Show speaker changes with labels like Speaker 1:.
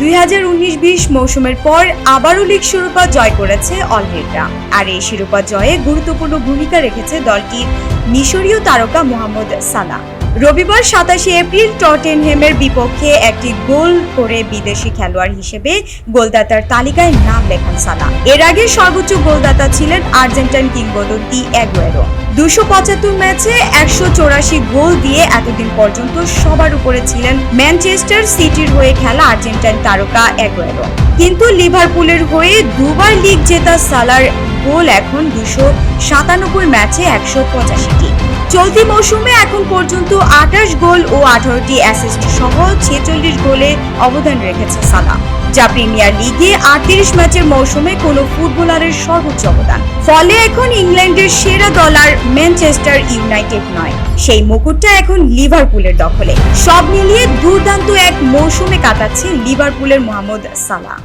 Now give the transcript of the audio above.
Speaker 1: দুই হাজার উনিশ বিশ মৌসুমের পর আবারও লিগ শিরোপা জয় করেছে অলরেডরা আর এই শিরোপা জয়ে গুরুত্বপূর্ণ ভূমিকা রেখেছে দলটির মিশরীয় তারকা মোহাম্মদ সালাহ। রবিবার সাতাশে এপ্রিল টটেনহেমের বিপক্ষে একটি গোল করে বিদেশি খেলোয়াড় হিসেবে গোলদাতার তালিকায় নাম লেখান সালাহ এর আগে সর্বোচ্চ গোলদাতা ছিলেন আর্জেন্টাইন কিংবদন্তি অ্যাগুয়েরো দুশো পঁচাত্তর ম্যাচে একশো চৌরাশি গোল দিয়ে এতদিন পর্যন্ত সবার উপরে ছিলেন ম্যানচেস্টার সিটির হয়ে খেলা আর্জেন্টাইন তারকা অ্যাগুয়েরো কিন্তু লিভারপুলের হয়ে দুবার লিগ জেতা সালার গোল এখন দুশো সাতানব্বই ম্যাচে একশো পঁচাশিটি। চলতি মৌসুমে এখন পর্যন্ত আঠাশ গোল ও আঠারোটি অ্যাসিস্ট সহ ছেচল্লিশ গোলে অবদান রেখেছে সালা যা প্রিমিয়ার লিগে আটত্রিশ ম্যাচের মৌসুমে কোনো ফুটবলারের সর্বোচ্চ অবদান। ফলে এখন ইংল্যান্ডের সেরা দল আর ম্যানচেস্টার ইউনাইটেড নয়। সেই মুকুটটা এখন লিভারপুলের দখলে। সব মিলিয়ে দুর্দান্ত এক মৌসুমে কাটাচ্ছে লিভারপুলের মোহাম্মদ সালাহ।